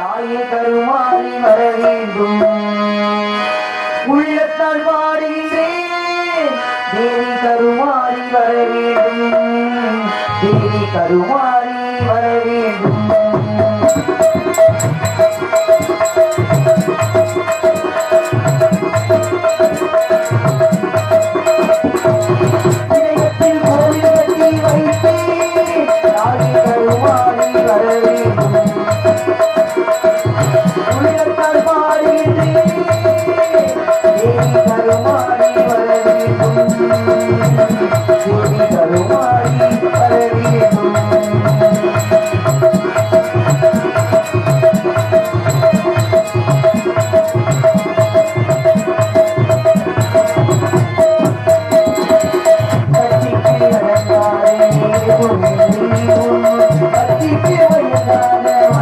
தாயை தருமாறி வர வேண்டும். உள்ளத்தால் வாடுகின்றேன். தேவி தருமாறி வர வேண்டும். தேவி தருமாறி வர வேண்டும்.